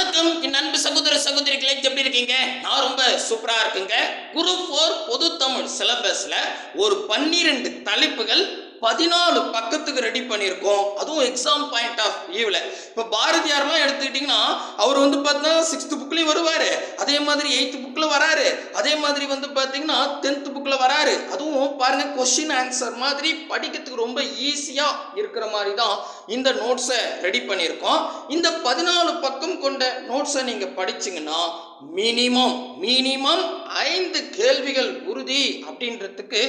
வணக்கம். என் அன்பு சகோதர சகோதரிகளே எப்படி இருக்கீங்க? நான் ரொம்ப சூப்பரா இருக்குங்க. குரு ஃபோர் பொது தமிழ் சிலபஸ்ல ஒரு பன்னிரெண்டு தலைப்புகள் பதினாலு பக்கத்துக்கு ரெடி பண்ணியிருக்கோம். அதுவும் எக்ஸாம் பாயிண்ட் ஆஃப் வியூவில் இப்போ பாரதியார்லாம் எடுத்துக்கிட்டிங்கன்னா அவர் வந்து பார்த்தீங்கன்னா சிக்ஸ்த்து புக்லேயும் வருவார். அதே மாதிரி எயித்து புக்கில் வராரு. அதே மாதிரி வந்து பார்த்தீங்கன்னா டென்த்து புக்கில் வராரு. அதுவும் பாருங்க கொஷின் ஆன்சர் மாதிரி படிக்கிறதுக்கு ரொம்ப ஈஸியாக இருக்கிற மாதிரி தான் இந்த நோட்ஸை ரெடி பண்ணியிருக்கோம். இந்த பதினாலு பக்கம் கொண்ட நோட்ஸை நீங்கள் படிச்சீங்கன்னா மினிமம் மினிமம் ஐந்து கேள்விகள் உறுதி அப்படின்றதுக்கு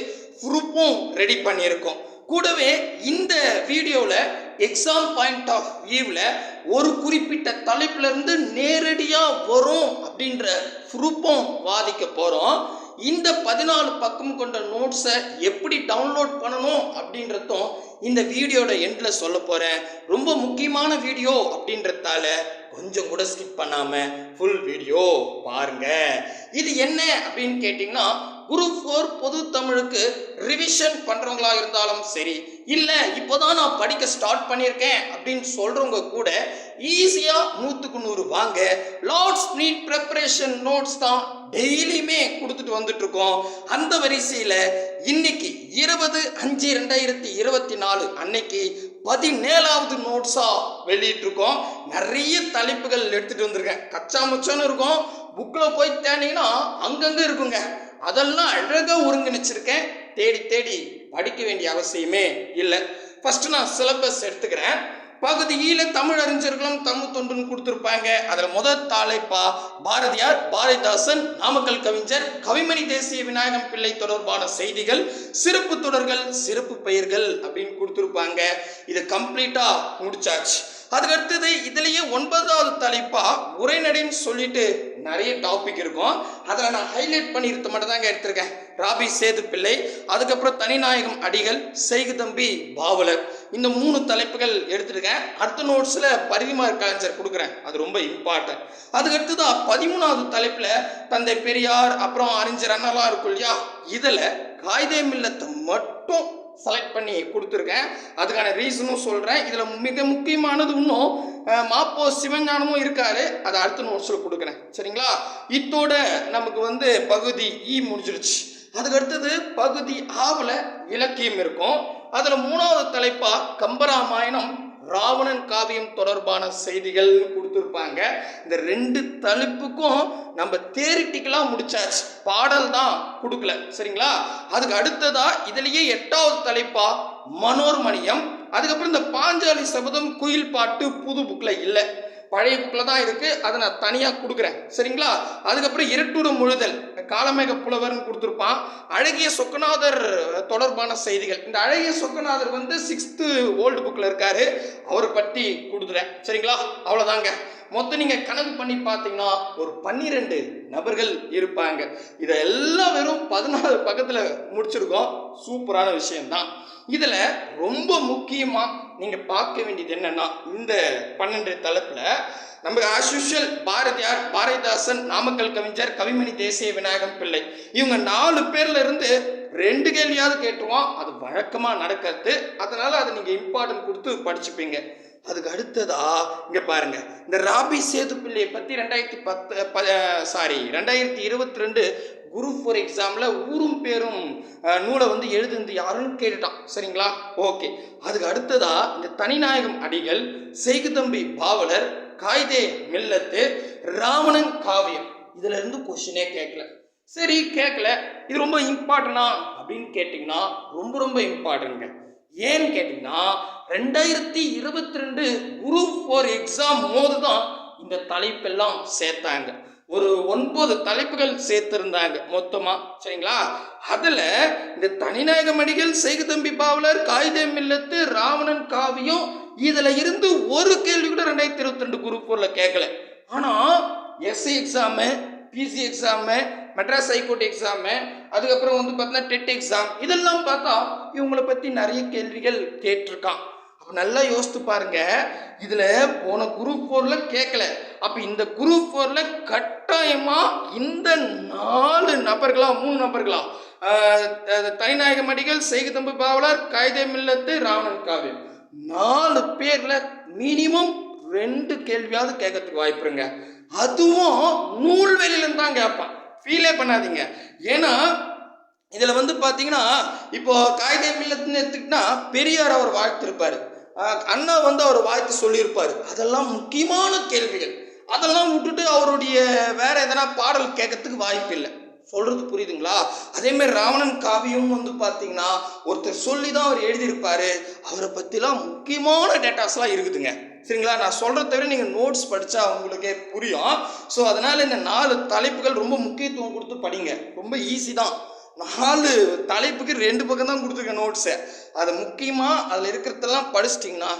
குரூப்பும் ரெடி பண்ணியிருக்கோம். கூடவே இந்த வீடியோவில் எக்ஸாம் பாயிண்ட் ஆஃப் வியூவில் ஒரு குறிப்பிட்ட தலைப்புல இருந்து நேரடியாக வரும் அப்படின்ற ப்ரூஃபும் வாதிக்க போகிறோம் இந்த பதினாலு பக்கம் கொண்ட நோட்ஸை எப்படி டவுன்லோட் பண்ணணும் அப்படின்றதும் இந்த வீடியோட எண்டில் சொல்ல போகிறேன் ரொம்ப முக்கியமான வீடியோ அப்படின்றதால கொஞ்சம் கூட ஸ்கிப் பண்ணாமல் ஃபுல் வீடியோ பாருங்க. இது என்ன அப்படின்னு கேட்டிங்கன்னா குரூப் ஃபோர் பொது தமிழுக்கு ரிவிஷன் பண்ணுறவங்களா இருந்தாலும் சரி இல்லை இப்போதான் நான் படிக்க ஸ்டார்ட் பண்ணியிருக்கேன் அப்படின்னு சொல்கிறவங்க கூட ஈஸியாக நூற்றுக்கு நூறு வாங்க. லார்ட்ஸ் நீட் ப்ரிப்பரேஷன் நோட்ஸ் தான் டெய்லியுமே கொடுத்துட்டு வந்துட்டு இருக்கோம் அந்த வரிசையில் இன்னைக்கு இருபது அஞ்சு ரெண்டாயிரத்தி இருபத்தி நாலு அன்னைக்கு பதினேழாவது நோட்ஸாக வெளியிட்டிருக்கோம். நிறைய தலைப்புகள் எடுத்துகிட்டு வந்திருக்கேன். கச்சா முச்சான்னு இருக்கும். புக்கில் போய் தேனீங்கன்னா அங்கங்கே இருக்குங்க. அதெல்லாம் அழகாக ஒருங்கிணைச்சிருக்கேன். தேடி தேடி படிக்க வேண்டிய அவசியமே இல்லை. ஃபஸ்ட்டு நான் சிலபஸ் எடுத்துக்கிறேன். பகுதியில் தமிழ் அறிஞர்களும் தமிழ் தொண்டுன்னு கொடுத்துருப்பாங்க. அதில் முதல் தாளைப்பா பாரதியார் பாரதிதாசன் நாமக்கல் கவிஞர் கவிமணி தேசிய விநாயகம் பிள்ளை தொடர்பான செய்திகள் சிறப்பு தொடர்கள் சிறப்பு பெயர்கள் அப்படின்னு கொடுத்துருப்பாங்க. இது கம்ப்ளீட்டாக முடிச்சாச்சு. அதுக்கு அடுத்தது ஒன்பதாவது தலைப்பா உரைநடைன்னு சொல்லிட்டு நிறைய டாபிக் இருக்கும். அதில் நான் ஹைலைட் பண்ணியிருக்க மட்டும் தாங்க எடுத்திருக்கேன். ராபி சேது பிள்ளை அதுக்கப்புறம் தனிநாயகம் அடிகள் செய்குதம்பி பாவலர். இந்த மூணு தலைப்புகள் எடுத்திருக்கேன். அடுத்த நோட்ஸில் பரிதிமார் கலைஞர் கொடுக்குறேன். அது ரொம்ப இம்பார்ட்டன்ட் அதுக்கு அடுத்ததான் பதிமூணாவது தலைப்பில் தந்தை பெரியார் அப்புறம் அறிஞர் அண்ணலாம் இருக்கும் இல்லையா? இதில் காய்தே மில்லத்தை மட்டும் செலக்ட் பண்ணி கொடுத்துருக்கேன். அதுக்கான ரீசனும் சொல்கிறேன் இதில் மிக முக்கியமானது இன்னும் மாப்போ சிவஞானமும் இருக்காரு. அதை அடுத்த நோட்ஸில் கொடுக்குறேன். சரிங்களா? இத்தோட நமக்கு வந்து பகுதி இ முடிஞ்சிருச்சு. அதுக்கு அடுத்தது பகுதி ஆவில் இலக்கியம் இருக்கும். அதில் மூணாவது தலைப்பாக கம்பராமாயணம். ராவணன் காவியம் தொடர்பான செய்திகள் கொடுத்துருப்பாங்க. இந்த ரெண்டு தலைப்புக்கும் நம்ம தேரிட்டிக்கலாக முடிச்சாச்சு. பாடல் தான் கொடுக்கல. சரிங்களா? அதுக்கு அடுத்ததா இதுலேயே எட்டாவது தலைப்பா மனோர்மணியம். அதுக்கப்புறம் இந்த பாஞ்சாலி சபதம் குயில் பாட்டு புது புக்கில் இல்லை. பழைய புக்கில் தான் இருக்குது அதை நான் தனியாக கொடுக்குறேன். சரிங்களா? அதுக்கப்புறம் இருட்டுடும் முழுதல். காலமேக புலவர்னு கொடுத்துருப்பான். அழகிய சொக்கநாதர் தொடர்பான செய்திகள். இந்த அழகிய சொக்கநாதர் வந்து சிக்ஸ்த்து ஓல்டு புக்கில் இருக்கார். அவரை பற்றி கொடுத்துறேன். சரிங்களா? அவ்வளோதாங்க மொத்தம் நீங்கள் கணக்கு பண்ணி பார்த்தீங்கன்னா ஒரு பன்னிரெண்டு நபர்கள் இருப்பாங்க. இதெல்லாம் வெறும் பதினாலு பக்கத்தில் முடிச்சிருக்கோம். சூப்பரான விஷயம்தான். இதில் ரொம்ப முக்கியமாக நீங்கள் பார்க்க வேண்டியது என்னன்னா இந்த பன்னெண்டு தலைப்பில் நம்ம ஆஸ் யூஷுவல் பாரதியார் பாரதிதாசன் நாமக்கல் கவிஞர் கவிமணி தேசிய விநாயகம் பிள்ளை. இவங்க நாலு பேர்ல இருந்து ரெண்டு கேள்வியாவது கேட்டுருவோம். அது வழக்கமாக நடக்கிறது. அதனால அதை நீங்கள் இம்பார்ட்டன்ட் கொடுத்து படிச்சுப்பீங்க. அதுக்கு அடுத்ததா இங்க பாருங்க. இந்த ராபி சேது பிள்ளையை பத்தி ரெண்டாயிரத்தி பத்து சாரி ரெண்டாயிரத்தி இருபத்தி ரெண்டு குரூப் ஃபோர் எக்ஸாமில் ஊரும் பேரும் நூலை வந்து எழுதுனது யாருன்னு கேட்டுட்டான். சரிங்களா? ஓகே. அதுக்கு அடுத்ததா இந்த தனிநாயகம் அடிகள் செய்குதம்பி பாவலர் காய்தே மில்லத்து ராவணன் காவியம். இதுல இருந்து கொஷினே கேட்கல. சரி கேட்கல. இது ரொம்ப இம்பார்ட்டனா அப்படின்னு கேட்டிங்கன்னா ரொம்ப ரொம்ப இம்பார்ட்டன்ங்க ஏன்னு கேட்டிங்கன்னா ரெண்டாயிரத்தி இருபத்தி ரெண்டு குரூப் ஃபோர் எக்ஸாம் போது தான் இந்த தலைப்பெல்லாம் சேர்த்தாங்க. ஒரு ஒன்பது தலைப்புகள் சேர்த்திருந்தாங்க மொத்தமா சரிங்களா? அதுல இந்த தனிநாயக மணிகள் செய்குதம்பி பாவலர் காகிதம் இல்லத்து ராவணன் காவியம் இதுல இருந்து ஒரு கேள்வி கூட ரெண்டாயிரத்தி இருபத்தி ரெண்டு குரூப் கேட்கல ஆனா SC exam PC exam Madras high court exam அதுக்கப்புறம் வந்து பார்த்தீங்கன்னா டெட் எக்ஸாம் இதெல்லாம் பார்த்தா இவங்களை பற்றி நிறைய கேள்விகள் கேட்டிருக்கான். அப்போ நல்லா யோசித்து பாருங்க இதில் போன குரூப் ஃபோரில் கேட்கல அப்போ இந்த குரூப் ஃபோரில் கட்டாயமாக இந்த நாலு நபர்களா மூணு நபர்களா? த- தனிநாயக மடிகள் செய்குதம்பு பாவலர் காய்தே மில்லத்து ராவணன் காவியம் நாலு பேரில் மினிமம் ரெண்டு கேள்வியாவது கேட்கறதுக்கு வாய்ப்புருங்க அதுவும் நூல்வெளியிலேருந்து தான் கேட்பான் ஃபீலே பண்ணாதீங்க. ஏன்னா இதில் வந்து பார்த்தீங்கன்னா இப்போ காகித மில்லத்துன்னு எடுத்துக்கிட்டா பெரியார் அவர் வாழ்த்திருப்பார். அண்ணா வந்து அவர் வாழ்த்து சொல்லியிருப்பார். அதெல்லாம் முக்கியமான கேள்விகள். அதெல்லாம் விட்டுட்டு அவருடைய வேற எதனா பாடல் கேட்கறதுக்கு வாய்ப்பு இல்லை. சொல்றது புரியுதுங்களா? அதே மாதிரி ராவணன் காவியம் வந்து பார்த்தீங்கன்னா ஒருத்தர் சொல்லி தான் அவர் எழுதியிருப்பாரு. அவரை பற்றிலாம் முக்கியமான டேட்டாஸ்லாம் இருக்குதுங்க. சரிங்களா? நான் சொல்கிறத தவிர நீங்கள் நோட்ஸ் படித்தா உங்களுக்கே புரியும். ஸோ அதனால் இந்த நாலு தலைப்புகள் ரொம்ப முக்கியத்துவம் கொடுத்து படிங்க. ரொம்ப ஈஸி தான். நாலு தலைப்புக்கு ரெண்டு பக்கம் தான் கொடுத்துருக்கேன் நோட்ஸை அதை முக்கியமாக அதில் இருக்கிறதெல்லாம் படிச்சிட்டிங்கன்னா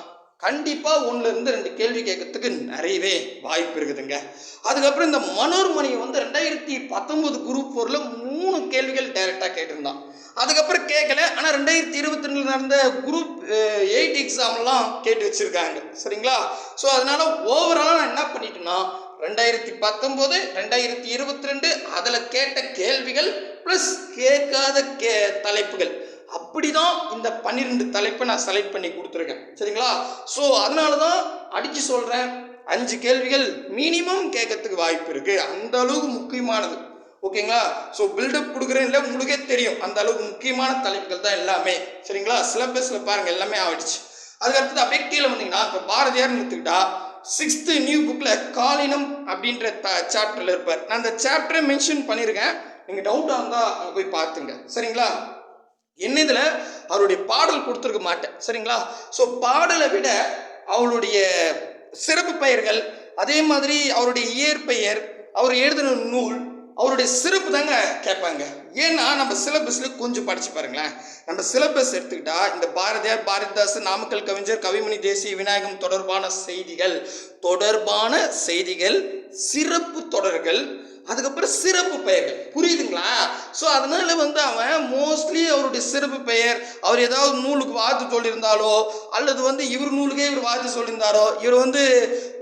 கண்டிப்பாக ஒன்றுலேருந்து ரெண்டு கேள்வி கேட்கறதுக்கு நிறையவே வாய்ப்பு இருக்குதுங்க. அதுக்கப்புறம் இந்த மனோர்மணியை வந்து ரெண்டாயிரத்தி பத்தொம்போது குரூப் ஃபோரில் மூணு கேள்விகள் டைரெக்டாக கேட்டிருந்தான். அதுக்கப்புறம் கேட்கல. ஆனால் ரெண்டாயிரத்தி இருபத்தி ரெண்டில் நடந்த குரூப் எயிட் எக்ஸாம்லாம் கேட்டு வச்சுருக்காங்க. சரிங்களா? ஸோ அதனால் ஓவராலாக நான் என்ன பண்ணிட்டேன்னா ரெண்டாயிரத்தி பத்தொம்போது ரெண்டாயிரத்தி இருபத்தி ரெண்டு அதில் கேட்ட கேள்விகள் ப்ளஸ் கேட்காத கே தலைப்புகள். அப்படிதான் இந்த பன்னிரெண்டு தலைப்பை நான் செலக்ட் பண்ணி கொடுத்துருக்கேன். சரிங்களா? ஸோ அதனால தான் அடித்து சொல்கிறேன் அஞ்சு கேள்விகள் மினிமம் கேட்கறதுக்கு வாய்ப்பு இருக்குது அந்த அளவுக்கு முக்கியமானது. ஓகேங்களா? ஸோ பில்டப் கொடுக்குறேன் இல்லை உங்களுக்கே தெரியும். அந்த அளவுக்கு முக்கியமான தலைப்புகள் தான் எல்லாமே. சரிங்களா? சிலபஸில் பாருங்கள் எல்லாமே ஆகிடுச்சு அதுக்கடுத்தது அப்படியே கீழே வந்தீங்கன்னா இப்போ பாரதியார்னு எடுத்துக்கிட்டா சிக்ஸ்த்து நியூ புக்கில் காலினம் அப்படின்ற த சாப்டரில் இருப்பார். நான் அந்த சாப்டரை மென்ஷன் பண்ணியிருக்கேன். நீங்கள் டவுட்டாக இருந்தால் அங்கே போய் பார்த்துங்க. சரிங்களா? என்ன இதில்? அவருடைய பாடல் கொடுத்துருக்க மாட்டேன். சரிங்களா? ஸோ பாடலை விட அவளுடைய சிறப்பு பெயர்கள் அதே மாதிரி அவருடைய இயற்பெயர் அவர் எழுதின நூல் அவருடைய சிறப்பு தாங்க கேட்பாங்க. ஏன்னா நம்ம சிலபஸில் கொஞ்சம் படித்து பாருங்களேன். நம்ம சிலபஸ் எடுத்துக்கிட்டா இந்த பாரதியார் பாரதிதாஸ் நாமக்கல் கவிஞர் கவிமணி தேசிய விநாயகம் தொடர்பான செய்திகள் தொடர்பான செய்திகள் சிறப்பு தொடர்கள் அதுக்கப்புறம் சிறப்பு பெயர்கள். புரியுதுங்களா? ஸோ அதனால வந்து அவன் மோஸ்ட்லி அவருடைய சிறப்பு பெயர் அவர் ஏதாவது நூலுக்கு வாழ்த்து சொல்லியிருந்தாலோ அல்லது வந்து இவர் நூலுக்கே இவர் வாழ்த்து சொல்லியிருந்தாரோ இவர் வந்து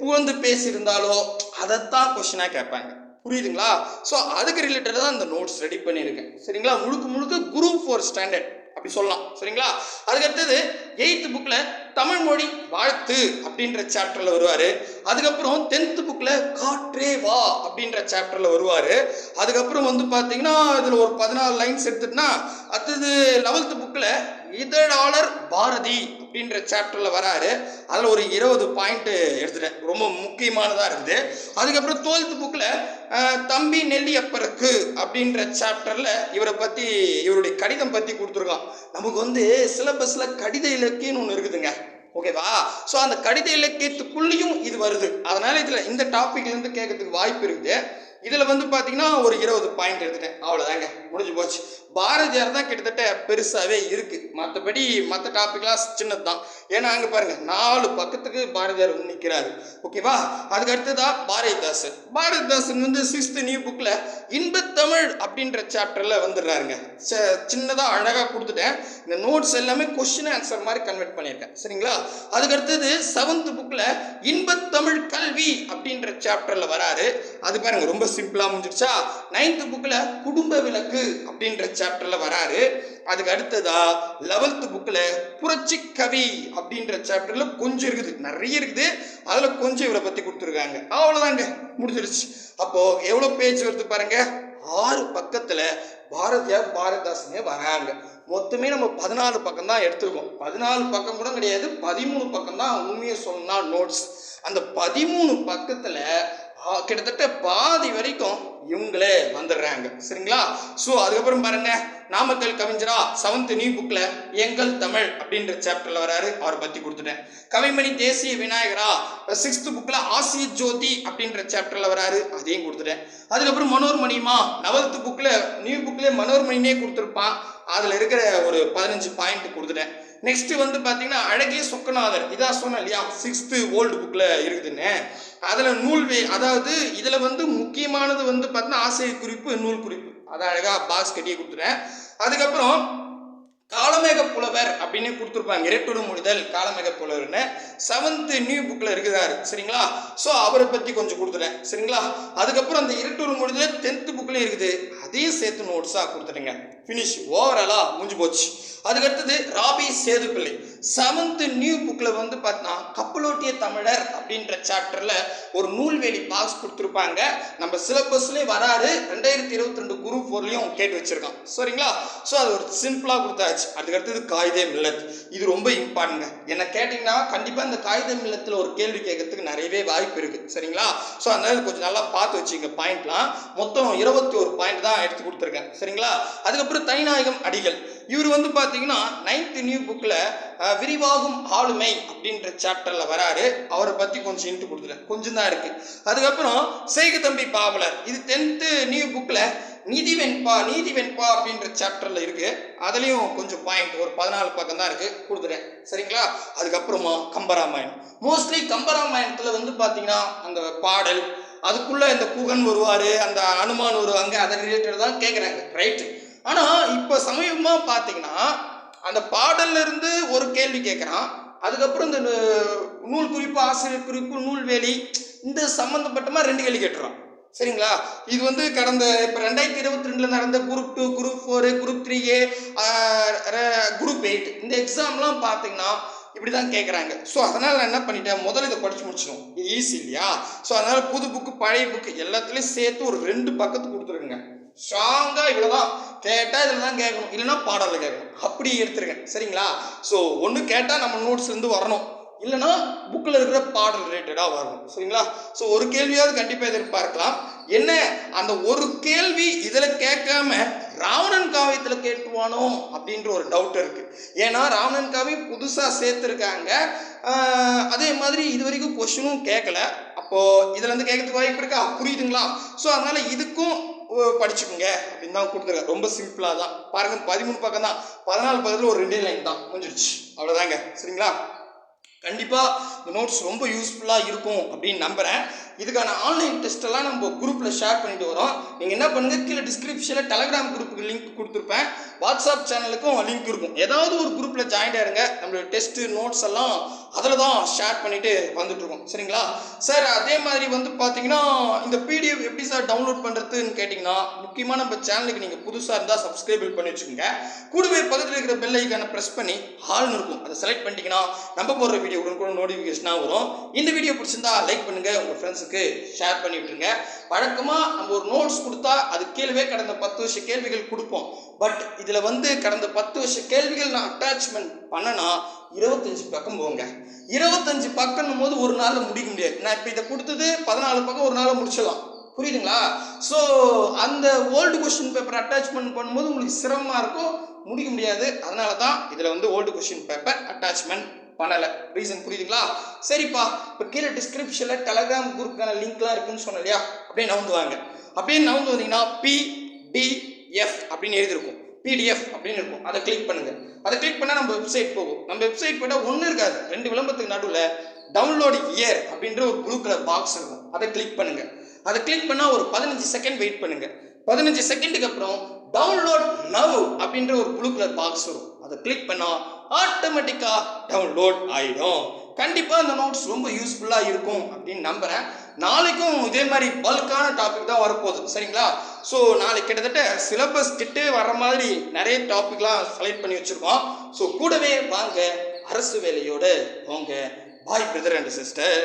புகழ்ந்து பேசியிருந்தாலோ அதைத்தான் கொஷினாக கேட்பாங்க. புரியுதுங்களா? ஸோ அதுக்கு ரிலேட்டடாக தான் இந்த நோட்ஸ் ரெடி பண்ணியிருக்கேன். சரிங்களா? முழுக்க முழுக்க குரூப் ஃபோர் ஸ்டாண்டர்ட் அப்படி சொல்லலாம். சரிங்களா? அதுக்கடுத்தது எயித்து புக்கில் தமிழ் மொழி வாழ்த்து அப்படின்ற சாப்டரில் வருவார். அதுக்கப்புறம் டென்த்து புக்கில் காற்றே வா அப்படின்ற சாப்டரில் வருவார். அதுக்கப்புறம் வந்து பார்த்தீங்கன்னா இதில் ஒரு பதினாலு லைன்ஸ் எடுத்துட்டுனா அடுத்தது லெவல்த்து புக்கில் இதழாளர் பாரதி அப்படின்ற சாப்டரில் வராரு. அதில் ஒரு இருபது பாயிண்ட்டு எடுத்துட்டேன். ரொம்ப முக்கியமானதாக இருக்குது. அதுக்கப்புறம் தோல்த்து புக்கில் தம்பி நெல்லியப்பருக்கு அப்படின்ற சாப்டரில் இவரை பற்றி இவருடைய கடிதம் பற்றி கொடுத்துருக்கான். நமக்கு வந்து சிலபஸில் கடித இலக்கியம்னு ஒன்று இருக்குதுங்க. ஓகேவா ஸோ அந்த கடித இலக்கியத்துக்குள்ளேயும் இது வருது. அதனால் இதில் இந்த டாப்பிக்லேருந்து கேட்கறதுக்கு வாய்ப்பு இருக்குது. இதில் வந்து பார்த்தீங்கன்னா ஒரு இருபது பாயிண்ட் எடுத்துட்டேன். அவ்வளோதாங்க முடிஞ்சு போச்சு. பாரதியார் தான் கிட்டத்தட்ட பெருசாகவே இருக்குது மற்றபடி மற்ற டாப்பிக்லாம் சின்னது தான் ஏன்னா அங்கே பாருங்கள் நாலு பக்கத்துக்கு பாரதியார் வந்து நிற்கிறாரு ஓகேவா அதுக்கு அடுத்ததா பாரதிதாசன். பாரதிதாசன் வந்து சிக்ஸ்த் நியூ புக்கில் இன்பத்தமிழ் அப்படின்ற சாப்டரில் வந்துடுறாருங்க. சின்னதாக அழகாக கொடுத்துட்டேன். இந்த நோட்ஸ் எல்லாமே கொஸ்டின் ஆன்சர் மாதிரி கன்வெர்ட் பண்ணியிருக்கேன். சரிங்களா? அதுக்கு அடுத்தது செவன்த் புக்கில் இன்பத்தமிழ் கல்வி அப்படின்ற சாப்டரில் வராரு. அது பாருங்க ரொம்ப சிம்பிளாக முடிஞ்சிருச்சா? நைன்த்து புக்கில் குடும்ப விளக்கு அப்படின்ற சாப்டரில் வராரு. அதுக்கு அடுத்ததா லெவல்த்து புக்கில் புரட்சி கவி அப்படின்ற சாப்டரில் கொஞ்சம் இருக்குது. நிறைய இருக்குது. அதில் கொஞ்சம் இவரை பற்றி கொடுத்துருக்காங்க. அவ்வளோதாங்க முடிஞ்சிருச்சு. அப்போது எவ்வளோ பேஜ் வருது பாருங்க. ஆறு பக்கத்தில் பாரதியார் பாரதிதாசனே வராங்க. மொத்தமே நம்ம பதினாலு பக்கம் தான் எடுத்திருக்கோம். பதினாலு பக்கம் கூட கிடையாது. பதிமூணு பக்கம் தான் உண்மையை சொன்னால் நோட்ஸ் அந்த பதிமூணு பக்கத்தில் கிட்டத்தட்ட பாதி வரைக்கும் இவங்களே வந்துடுறாங்க. சரிங்களா? ஸோ அதுக்கப்புறம் பாருங்க. நாமக்கல் கவிஞரா செவன்த் நியூ புக்கில் எங்கள் தமிழ் அப்படின்ற சாப்டரில் வராரு. அவரை பற்றி கொடுத்துட்டேன். கவிமணி தேசிய விநாயகரா சிக்ஸ்த் புக்கில் ஆசிய ஜோதி அப்படின்ற சாப்டரில் வராரு. அதையும் கொடுத்துட்டேன். அதுக்கப்புறம் மனோர்மணிமா லெவல்த் புக்கில் நியூ புக்கில் மனோர்மணினே கொடுத்துருப்பான். அதில் இருக்கிற ஒரு பதினஞ்சு பாயிண்ட் கொடுத்துட்டேன். நெக்ஸ்ட் வந்து பார்த்தீங்கன்னா அழகிய சொக்கநாதர். இதான் சொன்னேன் இல்லையா? சிக்ஸ்த்து ஓல்டு புக்கில் இருக்குதுன்னு. அதில் நூல்வே அதாவது இதில் வந்து முக்கியமானது வந்து பார்த்தீங்கன்னா ஆசிரியர் குறிப்பு நூல் குறிப்பு. அதை அழகாக பாஸ் கட்டியே கொடுத்துட்டேன். அதுக்கப்புறம் காலமேக புலவர் அப்படின்னு கொடுத்துருப்பாங்க இரட்டுடு முடிதல் காலமேக புலவர்னு. செவன்த்து நியூ புக்கில் இருக்குதாரு சரிங்களா? ஸோ அவரை பற்றி கொஞ்சம் கொடுத்துட்டேன் சரிங்களா? அதுக்கப்புறம் அந்த இரட்டுடு முடிதல் டென்த்து புக்லேயும் இருக்குது. அதையும் சேர்த்து நோட்ஸாக கொடுத்துருங்க ஃபினிஷ் ஓவராலாக முடிஞ்சு போச்சு. அதுக்கடுத்தது ராபி சேதுப்பிள்ளை செவன்த் நியூ புக்கில் வந்து பார்த்தீங்கன்னா கப்பலோட்டிய தமிழர் அப்படின்ற சாப்டரில் ஒரு நூல்வேலி பாக்ஸ் கொடுத்துருப்பாங்க. நம்ம சிலபஸ்லேயே வராது. ரெண்டாயிரத்தி இருபத்தி ரெண்டு குரூப் ஃபோர்லேயும் கேட்டு வச்சுருக்கான். சரிங்களா? ஸோ அது ஒரு சிம்பிளாக கொடுத்தாச்சு. அதுக்கடுத்தது காகிதே மில்லத். இது ரொம்ப இம்பார்ட்டன்ங்க என்ன கேட்டிங்கன்னா கண்டிப்பாக இந்த காகித மில்லத்தில் ஒரு கேள்வி கேட்கறதுக்கு நிறையவே வாய்ப்பு இருக்குது சரிங்களா? ஸோ அதனால கொஞ்சம் நல்லா பார்த்து வச்சுங்க. பாயிண்ட்லாம் மொத்தம் இருபத்தி ஒரு பாயிண்ட் தான் எடுத்து கொடுத்துருக்கேன். சரிங்களா? அதுக்கப்புறம் தனிநாயகம் அடிகள். இவர் வந்து பார்த்தீங்கன்னா நைன்த் நியூ புக்கில் விரிவாகும் ஆளுமை அப்படின்ற சாப்டரில் வராரு. அவரை பற்றி கொஞ்சம் இன்ட்டு கொடுத்துட்டேன் கொஞ்சம் தான் இருக்குது அதுக்கப்புறம் செய்க தம்பி பாவலர். இது டென்த்து நியூ புக்கில் நீதி வெண்பா நீதி வெண்பா அப்படின்ற சாப்டரில் இருக்குது அதுலேயும் கொஞ்சம் பாயிண்ட் ஒரு பதினாலு பக்கம் தான் இருக்குது கொடுத்துட்டேன் சரிங்களா? அதுக்கப்புறமா கம்பராமாயணம். மோஸ்ட்லி கம்பராமாயணத்தில் வந்து பார்த்தீங்கன்னா அந்த பாடல் அதுக்குள்ளே இந்த குகன் வருவார் அந்த அனுமான் வருவாங்க அதை ரிலேட்டட் தான் கேட்குறாங்க ரைட்டு ஆனால் இப்போ சமீபமாக பார்த்தீங்கன்னா அந்த பாடல்ல இருந்து ஒரு கேள்வி கேட்குறான் அதுக்கப்புறம் இந்த நூ- நூல் குறிப்பு ஆசிரியர் குறிப்பு நூல்வேலி இந்த சம்மந்தப்பட்டமாக ரெண்டு கேள்வி கேட்டுறான். சரிங்களா? இது வந்து கடந்த இப்போ ரெண்டாயிரத்தி இருபத்தி ரெண்டில் நடந்த group two group four group three A group eight இந்த எக்ஸாம்லாம் பார்த்தீங்கன்னா இப்படி தான் கேட்குறாங்க ஸோ அதனால் நான் என்ன பண்ணிட்டேன்? முதல்ல இதை படித்து முடிச்சிடும் இது ஈஸி இல்லையா? ஸோ அதனால் புது புக்கு பழைய புக்கு எல்லாத்துலேயும் சேர்த்து ஒரு ரெண்டு பக்கத்து கொடுத்துருங்க. ஸ்ட்ராங்காக இவ்வளோ தான் கேட்டால் இதில் தான் கேட்கணும். இல்லைன்னா பாடலில் கேட்கணும். அப்படி எடுத்துருக்கேன். சரிங்களா? ஸோ ஒன்று கேட்டால் நம்ம நோட்ஸ்லேருந்து வரணும். இல்லைன்னா புக்கில் இருக்கிற பாடல் ரிலேட்டடாக வரணும். சரிங்களா? ஸோ ஒரு கேள்வியாவது கண்டிப்பாக எதிர்பார்க்கலாம். என்ன? அந்த ஒரு கேள்வி இதில் கேட்காம ராவணன் காவியத்தில் கேட்டுவானோ? அப்படின்ற ஒரு டவுட் இருக்குது ஏன்னா ராவணன் காவியம் புதுசாக சேர்த்துருக்காங்க. அதே மாதிரி இது வரைக்கும் கொஷினும் கேட்கல. அப்போது இதில் வந்து கேட்கறதுக்கு வாய்ப்பு இருக்கா? புரியுதுங்களா? ஸோ அதனால் இதுக்கும் படிச்சுக்கோங்க அப்படின்னு தான் கொடுத்துருக்கேன் ரொம்ப சிம்பிளாக தான். பாருங்க பதிமூணு பக்கம் தான். பதினாலு பக்கத்தில் ஒரு ரெண்டே லைன் தான். முடிஞ்சிருச்சு. அவ்வளோதாங்க சரிங்களா? கண்டிப்பாக இந்த நோட்ஸ் ரொம்ப யூஸ்ஃபுல்லாக இருக்கும் அப்படின்னு நம்புகிறேன் இதுக்கான ஆன்லைன் டெஸ்ட்டெல்லாம் நம்ம குரூப்பில் ஷேர் பண்ணிட்டு வரோம். நீங்கள் என்ன பண்ணுங்கள் கீழே டிஸ்கிரிப்ஷனில் டெலகிராம் குரூப்புக்கு லிங்க் கொடுத்துருப்பேன். வாட்ஸ்அப் சேனலுக்கும் லிங்க் இருக்கும். ஏதாவது ஒரு குரூப்பில் ஜாயின் ஆயிருங்க. நம்மளோட டெஸ்ட்டு நோட்ஸ் எல்லாம் அதில் தான் ஷேர் பண்ணிட்டு வந்துட்டுருக்கோம் சரிங்களா? சார் அதே மாதிரி வந்து பார்த்தீங்கன்னா இந்த பிடிஎஃப் எப்படி சார் டவுன்லோட் பண்ணுறதுன்னு கேட்டிங்கன்னா முக்கியமாக நம்ம சேனலுக்கு நீங்கள் புதுசாக இருந்தால் சப்ஸ்கிரைபிள் பண்ணி வச்சுக்கோங்க. கூடவே பக்கத்தில் இருக்கிற பெல் ஐக்கானை ப்ரெஸ் பண்ணி ஹால்னு இருக்கும். அதை செலக்ட் பண்ணிட்டீங்கன்னா நம்ம போடுற வீடியோ உடனுக்குடன் நோட்டிஃபிகேஷனாக வரும். இந்த வீடியோ பிடிச்சிருந்தா லைக் பண்ணுங்கள் உங்கள் ஃப்ரெண்ட்ஸுக்கு ஷேர் பண்ணி விட்டுருங்க. வழக்கமாக நம்ம ஒரு நோட்ஸ் கொடுத்தா அது கீழவே கடந்த பத்து வருஷ கேள்விகள் கொடுப்போம். பட் இதில் வந்து கடந்த பத்து வருஷ கேள்விகள் நான் அட்டாச்மெண்ட் பண்ணனா இருபத்தஞ்சு பக்கம் போங்க. இருபத்தஞ்சு பக்கம்னும் போது ஒரு நாளில் முடிக்க முடியாது. நான் இப்போ இதை கொடுத்தது பதினாலு பக்கம் ஒரு நாளில் முடிச்சிடலாம். புரியுதுங்களா? ஸோ அந்த ஓல்டு கொஸ்டின் பேப்பர் அட்டாச்மெண்ட் பண்ணும்போது உங்களுக்கு சிரமமாக இருக்கும். முடிக்க முடியாது. அதனால தான் இதில் வந்து ஓல்டு கொஸ்டின் பேப்பர் அட்டாச்மெண்ட் பண்ணலை. ரீசன் புரியுதுங்களா? சரிப்பா. இப்போ கீழே டிஸ்கிரிப்ஷனில் டெலகிராம் குரூப்புக்கான லிங்க்லாம் இருக்குன்னு சொன்னேன் இல்லையா? அப்படியே நவுந்து வாங்க. அப்படியே நவுந்து வந்தீங்கன்னா பிடிஎஃப் அப்படின்னு எழுதியிருக்கும். பிடிஎஃப் அப்படின்னு இருக்கும். அதை கிளிக் பண்ணுங்கள் அதை கிளிக் பண்ணால் நம்ம வெப்சைட் போகும். நம்ம வெப்சைட் போய்ட்டால் ஒன்றும் இருக்காது. ரெண்டு விளம்பரத்துக்கு நடுவில் டவுன்லோடு இயர் அப்படின்ற ஒரு ப்ளூ கலர் பாக்ஸ் இருக்கும். அதை கிளிக் பண்ணுங்கள் அதை கிளிக் பண்ணால் ஒரு பதினஞ்சு செகண்ட் வெயிட் பண்ணுங்கள் பதினஞ்சு செகண்டுக்கு அப்புறம் டவுன்லோட் நவ் அப்படின்ற ஒரு ப்ளூ கலர் பாக்ஸ் வரும். அதை கிளிக் பண்ணால் ஆட்டோமேட்டிக்காக டவுன்லோட் ஆகிடும் கண்டிப்பாக இந்த நோட்ஸ் ரொம்ப யூஸ்ஃபுல்லாக இருக்கும் அப்படின்னு நம்புகிறேன் நாளைக்கும் இதே மாதிரி பல்கான டாபிக் தான் வரப்போகுது. சரிங்களா? ஸோ நாளைக்கு கிட்டத்தட்ட சிலபஸ் கிட்டே வர மாதிரி நிறைய டாபிக்லாம் செலக்ட் பண்ணி வச்சுருக்கோம். ஸோ கூடவே வாங்க அரசு வேலையோடு போங்க. பாய் பிரதர் அண்ட் சிஸ்டர்